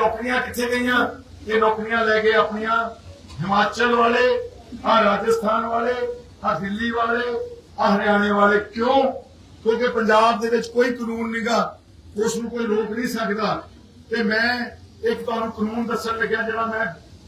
ਨੌਕਰੀਆਂ ਕਿੱਥੇ ਗਈਆਂ? ਇਹ ਨੌਕਰੀਆਂ ਲੈ ਕੇ ਆਪਣੀਆਂ ਹਿਮਾਚਲ ਵਾਲੇ, ਆ ਰਾਜਸਥਾਨ ਵਾਲੇ, ਆ ਦਿੱਲੀ ਵਾਲੇ, ਆ ਹਰਿਆਣੇ ਵਾਲੇ ਕਿਉਂ? ਕਿਉਂਕਿ ਪੰਜਾਬ ਦੇ ਵਿੱਚ ਕੋਈ ਕਾਨੂੰਨ ਨਹੀਂਗਾ ਉਸ ਨੂੰ ਕੋਈ ਰੋਕ ਨਹੀਂ ਸਕਦਾ। ਤੇ ਮੈਂ ਇੱਕ ਤੁਹਾਨੂੰ ਕਾਨੂੰਨ ਦੱਸਣ ਲੱਗਿਆ, ਜਿਹੜਾ ਮੈਂ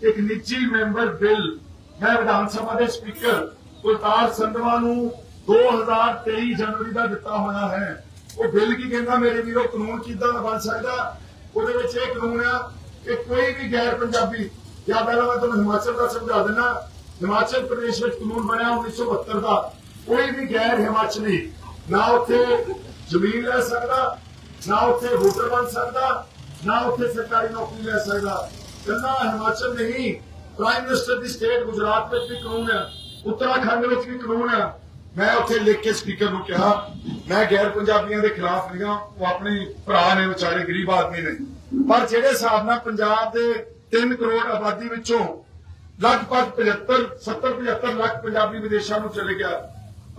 ਇੱਕ ਨਿੱਜੀ ਮੈਂਬਰ ਬਿੱਲ, ਮੈਂ ਵਿਧਾਨ ਸਭਾ ਦੇ ਸਪੀਕਰ ਕੁਲਤਾਰ ਸੰਧਵਾ ਨੂੰ 2023 ਜਨਵਰੀ ਦਾ ਦਿੱਤਾ ਹੋਇਆ ਹੈ। ਉਹ ਬਿੱਲ ਕੀ ਕਹਿੰਦਾ ਮੇਰੇ ਵੀਰੋ? ਕਾਨੂੰਨ ਕਿਦਾਂ ਦਾ ਬਣ ਸਕਦਾ? ਉਹਦੇ ਵਿੱਚ ਇਹ ਕਾਨੂੰਨ ਆ ਕਿ ਕੋਈ ਵੀ ਗੈਰ ਪੰਜਾਬੀ, ਜਾਂ ਪਹਿਲਾਂ ਮੈਂ ਤੁਹਾਨੂੰ ਹਿਮਾਚਲ ਦਾ ਸਮਝਾ ਦਿੰਦਾ, ਹਿਮਾਚਲ ਪ੍ਰਦੇਸ਼ ਵਿੱਚ ਕਾਨੂੰਨ ਬਣਿਆ 1972 ਦਾ, ਕੋਈ ਵੀ ਗੈਰ ਹਿਮਾਚਲੀ ਨਾ ਉੱਥੇ ਜ਼ਮੀਨ ਲੈ ਸਕਦਾ, ਨਾ ਉੱਥੇ ਵੋਟਰ ਬਣ ਸਕਦਾ, ਨਾ ਉੱਥੇ ਸਰਕਾਰੀ ਨੌਕਰੀ ਲੈ ਸਕਦਾ। ਕੱਲਾ ਹਿਮਾਚਲ ਨਹੀਂ ਪ੍ਰਾਈਮ ਮਿਨਿਸਟਰ ਦੀ ਸਟੇਟ ਗੁਜਰਾਤ ਵਿੱਚ ਵੀ ਕਾਨੂੰਨ ਹੈ ਉੱਤਰਾਖੰਡ ਵਿੱਚ ਵੀ ਕਾਨੂੰਨ ਹੈ ਮੈਂ ਉੱਥੇ ਲਿਖ ਕੇ ਸਪੀਕਰ ਨੂੰ ਕਿਹਾ ਮੈਂ ਗੈਰ ਪੰਜਾਬੀਆਂ ਦੇ ਖਿਲਾਫ ਨਹੀਂ ਹਾਂ, ਉਹ ਆਪਣੇ ਭਰਾ ਨੇ, ਵਿਚਾਰੇ ਗਰੀਬ ਆਦਮੀ ਨੇ। ਪਰ ਜਿਹੜੇ ਹਿਸਾਬ ਨਾਲ ਪੰਜਾਬ ਦੇ 3 ਕਰੋੜ ਆਬਾਦੀ ਵਿੱਚੋਂ ਲਗਭਗ 75 70 75 ਲੱਖ ਪੰਜਾਬੀ ਵਿਦੇਸ਼ਾਂ ਨੂੰ ਚਲੇ ਗਿਆ।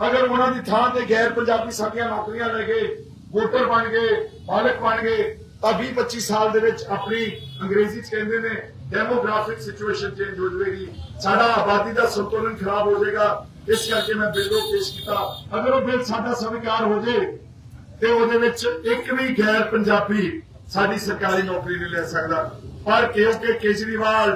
ਅਗਰ ਉਹਨਾਂ ਦੀ ਥਾਂ ਤੇ ਗੈਰ ਪੰਜਾਬੀ ਸਾਡੀਆਂ ਨੌਕਰੀਆਂ ਲੈ ਗਏ ਵੋਟਰ ਬਣ ਗਏ, ਮਾਲਕ ਬਣ ਗਏ, ਤਾਂ 20 25 ਸਾਲ ਦੇ ਵਿੱਚ ਆਪਣੀ ਅੰਗਰੇਜ਼ੀ ਚ ਕਹਿੰਦੇ ਨੇ ਡੈਮੋਗ੍ਰਾਫਿਕ ਸਿਚੁਏਸ਼ਨ ਚੇਂਜ ਹੋ ਜਾਵੇਗੀ। ਸਾਡਾ ਆਬਾਦੀ ਦਾ ਸੰਤੁਲਨ ਖਰਾਬ ਹੋ ਜਾਏਗਾ ਇਸ ਕਰਕੇ ਮੈਂ ਬਿੱਲ ਨੂੰ ਪੇਸ਼ ਕੀਤਾ। ਅਗਰ ਉਹ ਬਿੱਲ ਸਾਡਾ ਸਵੀਕਾਰ ਹੋ ਜੇ, ਤੇ ਉਹਦੇ ਵਿੱਚ ਇੱਕ ਵੀ ਗੈਰ ਪੰਜਾਬੀ ਸਾਡੀ ਸਰਕਾਰੀ ਨੌਕਰੀ ਨਹੀਂ ਲੈ ਸਕਦਾ। ਪਰ ਕਿਉਂਕਿ ਕੇਜਰੀਵਾਲ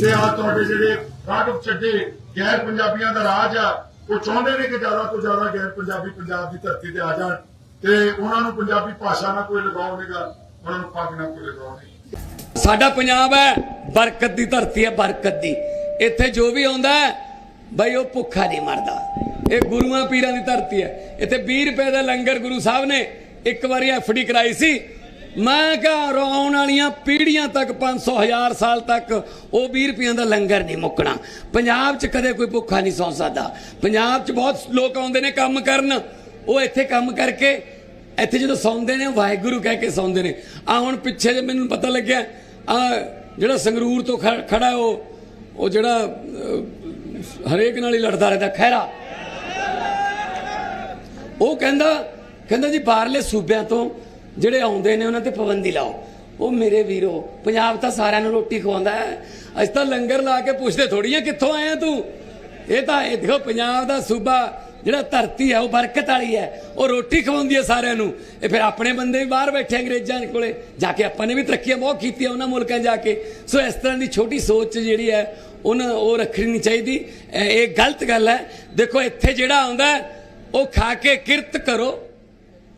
ਤੇ ਆ ਤੁਹਾਡੇ ਜਿਹੜੇ ਰਾਘਵ ਚੱਡੇ ਗੈਰ ਪੰਜਾਬੀਆਂ ਦਾ ਰਾਜ ਆ, ਉਹ ਚਾਹੁੰਦੇ ਨੇ ਕਿ ਜ਼ਿਆਦਾ ਤੋਂ ਜ਼ਿਆਦਾ ਗੈਰ ਪੰਜਾਬੀ ਪੰਜਾਬ ਦੀ ਧਰਤੀ ਤੇ ਆ ਜਾਣ। ਤੇ ਉਹਨਾਂ ਨੂੰ ਪੰਜਾਬੀ ਭਾਸ਼ਾ ਨਾਲ ਕੋਈ ਲਗਾਉ ਨਹੀਂਗਾ ਉਹਨਾਂ ਨੂੰ ਪੱਗ ਨਾਲ ਕੋਈ ਲਗਾਉ ਨਹੀਂ। ਸਾਡਾ ਪੰਜਾਬ ਹੈ, ਬਰਕਤ ਦੀ ਧਰਤੀ ਹੈ, ਬਰਕਤ ਦੀ। ਇੱਥੇ ਜੋ ਵੀ ਆਉਂਦਾ ਹੈ ਬਈ ਉਹ ਭੁੱਖਾ ਨਹੀਂ ਮਰਦਾ। ਇਹ ਗੁਰੂਆਂ ਪੀਰਾਂ ਦੀ ਧਰਤੀ ਹੈ। ਇੱਥੇ 20 ਰੁਪਏ ਦਾ ਲੰਗਰ ਗੁਰੂ ਸਾਹਿਬ ਨੇ ਇੱਕ ਵਾਰੀ ਐਫਡੀ ਕਰਾਈ ਸੀ। ਮੈਂ ਕਿਹਾ ਆਉਣ ਵਾਲੀਆਂ ਪੀੜ੍ਹੀਆਂ ਤੱਕ 500 ਹਜ਼ਾਰ ਸਾਲ ਤੱਕ ਉਹ 20 ਰੁਪਈਆਂ ਦਾ ਲੰਗਰ ਨਹੀਂ ਮੁੱਕਣਾ। ਪੰਜਾਬ 'ਚ ਕਦੇ ਕੋਈ ਭੁੱਖਾ ਨਹੀਂ ਸੌਂ ਸਕਦਾ। ਪੰਜਾਬ 'ਚ ਬਹੁਤ ਲੋਕ ਆਉਂਦੇ ਨੇ ਕੰਮ ਕਰਨ। ਉਹ ਇੱਥੇ ਕੰਮ ਕਰਕੇ, ਇੱਥੇ ਜਦੋਂ ਸੌਂਦੇ ਨੇ ਵਾਹਿਗੁਰੂ ਕਹਿ ਕੇ ਸੌਂਦੇ ਨੇ। ਆ ਹੁਣ ਪਿੱਛੇ ਜੇ ਮੈਨੂੰ ਪਤਾ ਲੱਗਿਆ, ਆ ਜਿਹੜਾ ਸੰਗਰੂਰ ਤੋਂ ਖ- ਖੜਾ ਉਹ ਉਹ ਜਿਹੜਾ ਹਰੇਕ ਨਾਲ ਹੀ ਲੜਦਾ ਰਹਿੰਦਾ, ਖਹਿਰਾ। ਉਹ ਕਹਿੰਦਾ ਕਹਿੰਦਾ ਜੀ ਬਾਹਰਲੇ ਸੂਬਿਆਂ ਤੋਂ ਜਿਹੜੇ ਆਉਂਦੇ ਨੇ, ਉਹਨਾਂ ਤੇ ਪਾਬੰਦੀ ਲਾਓ। ਉਹ ਮੇਰੇ ਵੀਰੋ, ਪੰਜਾਬ ਤਾਂ ਸਾਰਿਆਂ ਨੂੰ ਰੋਟੀ ਖਵਾਉਂਦਾ ਹੈ। ਅਸੀਂ ਤਾਂ ਲੰਗਰ ਲਾ ਕੇ ਪੁੱਛਦੇ ਥੋੜੀਆਂ ਕਿੱਥੋਂ ਆਇਆ ਤੂੰ? ਇਹ ਤਾਂ, ਇਹ ਦੇਖੋ, ਪੰਜਾਬ ਦਾ ਸੂਬਾ ਜਿਹੜਾ ਧਰਤੀ ਹੈ, ਉਹ ਬਰਕਤ ਵਾਲੀ ਹੈ। ਉਹ ਰੋਟੀ ਖਵਾਉਂਦੀ ਹੈ ਸਾਰਿਆਂ ਨੂੰ। ਇਹ ਫਿਰ ਆਪਣੇ ਬੰਦੇ ਵੀ ਬਾਹਰ ਬੈਠੇ ਅੰਗਰੇਜ਼ਾਂ ਕੋਲੇ। ਜਾ ਕੇ ਆਪਾਂ ਨੇ ਵੀ ਤਰੱਕੀਆਂ ਬਹੁਤ ਕੀਤੀਆਂ ਉਹਨਾਂ ਮੁਲਕਾਂ ਜਾ ਕੇ। ਸੋ ਇਸ ਤਰ੍ਹਾਂ ਦੀ ਛੋਟੀ ਸੋਚ ਜਿਹੜੀ ਹੈ ਉਹਨਾਂ ਉਹ ਰੱਖਣੀ ਨਹੀਂ ਚਾਹੀਦੀ। ਇਹ ਗਲਤ ਗੱਲ ਹੈ। ਦੇਖੋ, ਇੱਥੇ ਜਿਹੜਾ ਆਉਂਦਾ ਉਹ ਖਾ ਕੇ ਕਿਰਤ ਕਰੋ,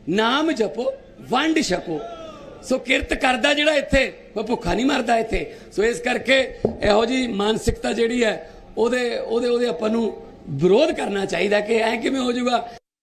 ਨਾਮ ਜਪੋ, ਵੰਡ ਛਕੋ। ਸੋ ਕਿਰਤ ਕਰਦਾ ਜਿਹੜਾ ਇੱਥੇ ਉਹ ਭੁੱਖਾ ਨਹੀਂ ਮਰਦਾ ਇੱਥੇ। ਸੋ ਇਸ ਕਰਕੇ ਇਹੋ ਜੀ ਮਾਨਸਿਕਤਾ ਜਿਹੜੀ ਹੈ, ਉਹਦੇ ਉਹਦੇ ਉਹਦੇ ਆਪਾਂ ਨੂੰ ਵਿਰੋਧ ਕਰਨਾ ਚਾਹੀਦਾ ਕਿ ਐ ਕਿਵੇਂ ਹੋ ਜਾਊਗਾ।